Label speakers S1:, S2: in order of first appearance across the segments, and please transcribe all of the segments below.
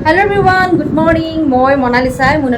S1: Hello' everyone good morning মই মনালিছাই মোৰ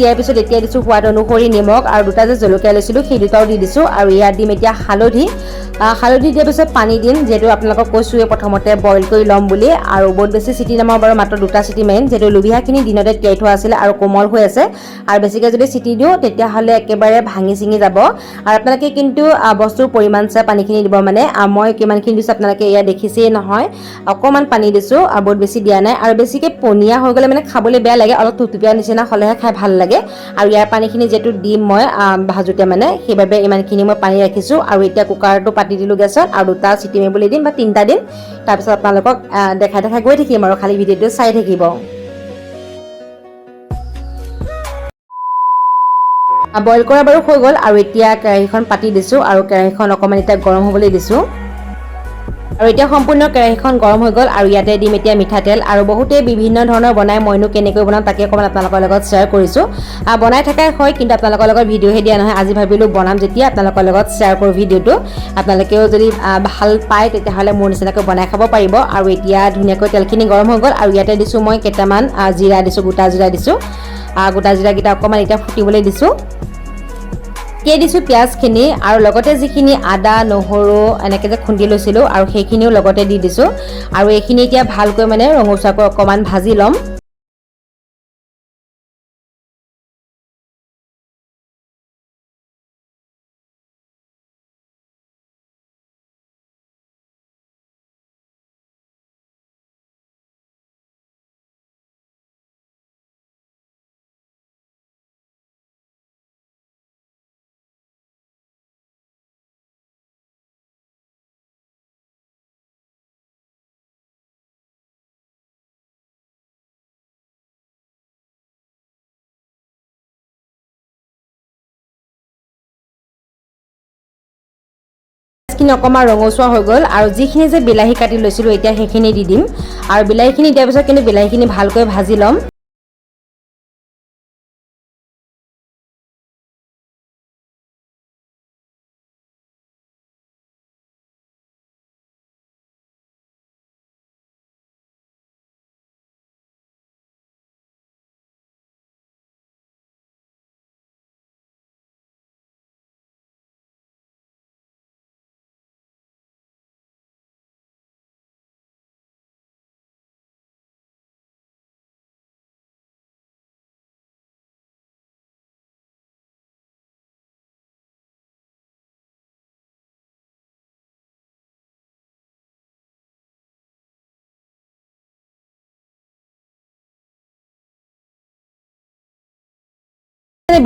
S1: দিয়াৰ পিছত এতিয়া দিছোঁ সোৱাদ অনুসৰি নিমখ আৰু দুটা যে জলকীয়া লৈছিলোঁ, সেই দুটাও দি দিছোঁ আৰু ইয়াত দিম এতিয়া হালধি। হালধি দিয়াৰ পিছত পানী দিম, যিহেতু আপোনালোকক কৈছোঁৱে প্ৰথমতে বইল কৰি ল'ম বুলি আৰু বহুত বেছি চিটি নামাৰো বাৰু, মাত্ৰ দুটা চিটি মাৰিম যিহেতু লোবিয়াখিনি দিনতে তিয়াই থোৱা আছিলে আৰু কোমল হৈ আছে। আৰু বেছিকৈ যদি চিটি দিওঁ, তেতিয়াহ'লে একেবাৰে ভাঙি চিঙি যাব। আৰু আপোনালোকে কিন্তু বস্তুৰ পৰিমাণ চাই পানীখিনি দিব মানে। মই কিমানখিনি দিছোঁ আপোনালোকে এয়া দেখিছেই নহয়। অকণমান পানী দিছোঁ বহুত বেছি দিয়া নাই। আৰু বেছিকৈ পনীয়া হৈ গ'লে মানে খাবলৈ বেয়া লাগে, অলপ থুপথুপীয়া নিচিনা হ'লেহে খাই ভালো লাগে। আৰু ইয়াৰ পানীখিনি যিহেতু দিম মই ভাজোতে মানে সেইবাবে ইমানখিনি মই পানী ৰাখিছোঁ। আৰু এতিয়া কুকাৰটো পাতি দিলোঁ গেছত আৰু দুটা চিটি মাৰিবলৈ দিম বা তিনিটা দিম। তাৰপিছত আপোনালোকক দেখাই দেখাই গৈ থাকিম আৰু খালি ভিডিঅ'টো চাই থাকিব। বইল কৰা বাৰু হৈ গ'ল আৰু এতিয়া কেৰাহীখন পাতি দিছোঁ আৰু কেৰাহীখন অকণমান এতিয়া গৰম হ'বলৈ দিছোঁ। আৰু এতিয়া সম্পূৰ্ণ কেৰাহীখন গৰম হৈ গ'ল আৰু ইয়াতে দিম এতিয়া মিঠাতেল আৰু বহুতে বিভিন্ন ধৰণৰ বনাই মইনো কেনেকৈ বনাওঁ তাকে অকণমান আপোনালোকৰ লগত শ্বেয়াৰ কৰিছোঁ। বনাই থকাই হয় কিন্তু আপোনালোকৰ লগত ভিডিঅ'হে দিয়া নহয় আজি ভাবিলোঁ বনাম যেতিয়া আপোনালোকৰ লগত শ্বেয়াৰ কৰোঁ ভিডিঅ'টো। আপোনালোকেও যদি ভাল পায় তেতিয়াহ'লে মোৰ নিচিনাকৈ বনাই খাব পাৰিব। আৰু এতিয়া ধুনীয়াকৈ তেলখিনি গৰম হৈ গ'ল আৰু ইয়াতে দিছোঁ মই কেইটামান জিৰা দিছোঁ গোটা জিৰা দিছোঁ। গোটা জিৰাকেইটা অকণমান এতিয়া ফুটিবলৈ দিছোঁ। কে দিছোঁ পিঁয়াজখিনি আৰু লগতে যিখিনি আদা, নহৰু এনেকৈ যে খুন্দি লৈছিলোঁ আৰু সেইখিনিও লগতে দি দিছোঁ। আৰু এইখিনি এতিয়া ভালকৈ মানে ৰঙচুৱাকৈ অকণমান ভাজি ল'ম। পিঁয়াজখিনি অকণমান ৰঙচুৱা হৈ গ'ল আৰু যিখিনি যে বিলাহী কাটি লৈছিলোঁ এতিয়া সেইখিনি দি দিম। আৰু বিলাহীখিনি দিয়াৰ পিছত কিন্তু বিলাহীখিনি ভালকৈ ভাজি ল'ম।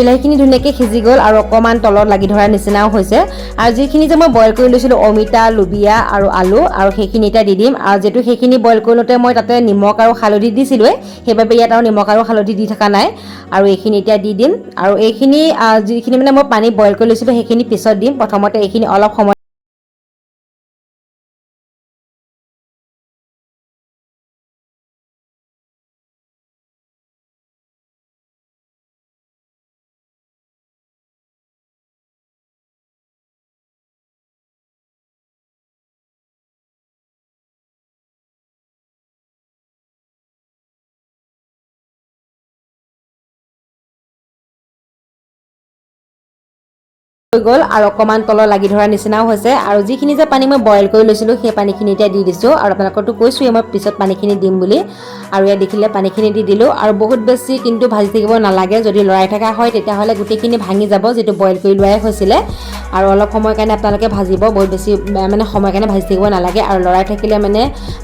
S1: বিলাহীখিনি ধুনীয়াকৈ সিজি গ'ল আৰু অকণমান তলত লাগি ধৰাৰ নিচিনাও হৈছে। আৰু যিখিনি যে মই বইল কৰি লৈছিলোঁ, অমিতা, লুবিয়া আৰু আলু, আৰু সেইখিনি এতিয়া দি দিম। আৰু যিহেতু সেইখিনি বইল কৰি লওঁতে মই তাতে নিমখ আৰু হালধি দিছিলোঁৱেই সেইবাবে ইয়াত আৰু নিমখ আৰু হালধি দি থকা নাই। আৰু এইখিনি এতিয়া দি দিম। আৰু এইখিনি যিখিনি মানে মই পানী বইল কৰি লৈছিলোঁ, সেইখিনি পিছত দিম। প্ৰথমতে এইখিনি অলপ সময় হৈ গ'ল আৰু অকণমান তলত লাগি ধৰাৰ নিচিনাও হৈছে। আৰু যিখিনি যে পানী মই বইল কৰি লৈছিলোঁ, সেই পানীখিনি এতিয়া দি দিছোঁ। আৰু আপোনালোকৰতো কৈছোঁৱেই, মই পিছত পানীখিনি দিম বুলি। আৰু ইয়াত দেখিলে পানীখিনি দি দিলোঁ। আৰু বহুত বেছি কিন্তু ভাজি থাকিব নালাগে। যদি লৰাই থকা হয়, তেতিয়াহ'লে গোটেইখিনি ভাঙি যাব, যিটো বইল কৰি লোৱাই হৈছিলে। আৰু অলপ সময়ৰ কাৰণে আপোনালোকে ভাজিব। বহুত বেছি মানে সময়ৰ কাৰণে ভাজি থাকিব নালাগে। আৰু লৰাই থাকিলে মানে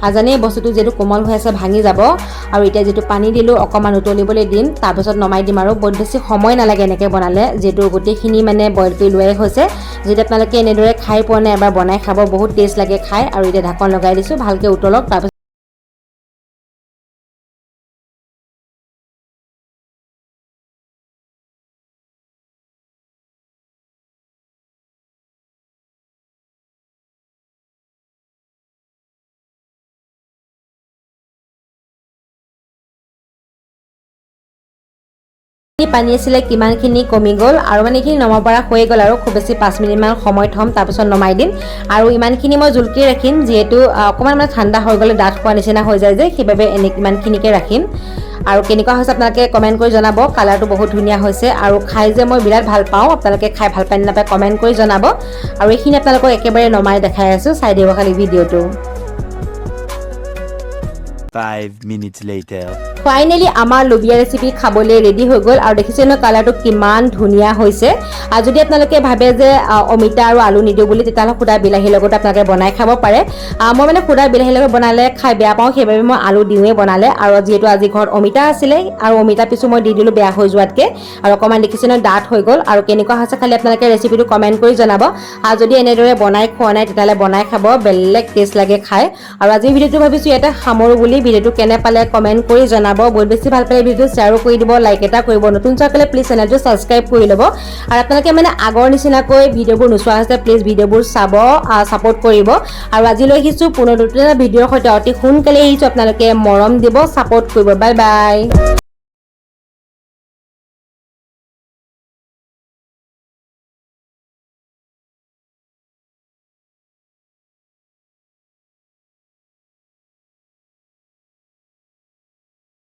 S1: আজানেই বস্তুটো যিহেতু কোমল হৈ আছে, ভাঙি যাব। আৰু এতিয়া যিটো পানী দিলোঁ, অকণমান উতলিবলৈ দিম। তাৰপিছত নমাই দিম আৰু। বহুত বেছি সময় নালাগে এনেকৈ বনালে। যিহেতু গোটেইখিনি মানে বইল কৰি লোৱাই হৈছে। যদি আপোনালোকে এনেদৰে খাই পোৱা নাই এবাৰ বনাই খাব, বহুত টেষ্ট লাগে খাই। আৰু এতিয়া ঢাকন লগাই দিছোঁ, ভালকৈ উতলক, তাৰপিছত পানী আছিলে কিমানখিনি কমি গ'ল আৰু মানে এইখিনি নমাব পৰা হৈ গ'ল আৰু খুব বেছি পাঁচ মিনিটমান সময় থ'ম তাৰপিছত নমাই দিম। আৰু ইমানখিনি মই জুলকি ৰাখিম যিহেতু অকণমান মানে ঠাণ্ডা হৈ গ'লে ডাঠ খোৱা নিচিনা হৈ যায় যে সেইবাবে এনে ইমানখিনিকে ৰাখিম। আৰু কেনেকুৱা হৈছে আপোনালোকে কমেণ্ট কৰি জনাব কালাৰটো বহুত ধুনীয়া হৈছে আৰু খাই যে মই বিৰাট ভাল পাওঁ আপোনালোকে খাই ভাল পায় নাপায় কমেণ্ট কৰি জনাব। আৰু এইখিনি আপোনালোকক একেবাৰে নমাই দেখাই আছোঁ চাই দিব খালি ভিডিঅ'টো।
S2: Five minutes later.
S1: ফাইনেলি আমাৰ লুবিয়া ৰেচিপি খাবলৈ ৰেডি হৈ গ'ল আৰু দেখিছে ন কালাৰটো কিমান ধুনীয়া হৈছে। আৰু যদি আপোনালোকে ভাবে যে অমিতা আৰু আলু নিদিওঁ বুলি তেতিয়াহ'লে সুদা বিলাহীৰ লগত আপোনালোকে বনাই খাব পাৰে। মই মানে সুদা বিলাহীৰ লগত বনালে খাই বেয়া পাওঁ, সেইবাবে মই আলু দিওঁৱেই বনালে। আৰু যিহেতু আজি ঘৰত অমিতা আছিলে, আৰু অমিতা পিছো মই দি দিলোঁ বেয়া হৈ যোৱাতকৈ। আৰু অকণমান দেখিছে ন, ডাঠ হৈ গ'ল। আৰু কেনেকুৱা হৈছে খালি আপোনালোকে ৰেচিপিটো কমেণ্ট কৰি জনাব। আৰু যদি এনেদৰে বনাই খোৱা নাই, তেতিয়াহ'লে বনাই খাব। বেলেগ টেষ্ট লাগে খাই। আৰু আজিৰ ভিডিঅ'টো ভাবিছোঁ ইয়াতে সামৰোঁ বুলি। ভিডিঅ'টো কেনে পালে কমেণ্ট কৰি জনাব। বহুত বেছি ভালো পালে ভিডিঅ'টো শ্বেয়াৰো কৰি দিব লাইক এটা কৰিব। নতুন চাকলে প্লিজ চেনেলটো ছাবস্ক্ৰাইব কৰি ল'ব। আৰু আপোনালোকে মানে আগৰ নিচিনাকৈ ভিডিঅ'বোৰ নোচোৱা হৈছে প্লিজ ভিডিঅ'বোৰ চাব ছাপৰ্ট কৰিব। আৰু আজিলৈ আহিছোঁ পুনৰ নতুন এটা ভিডিঅ'ৰ সৈতে। অতি সোনকালে আহিছোঁ আপোনালোকে। মৰম দিব ছাপোৰ্ট কৰিব। Bye bye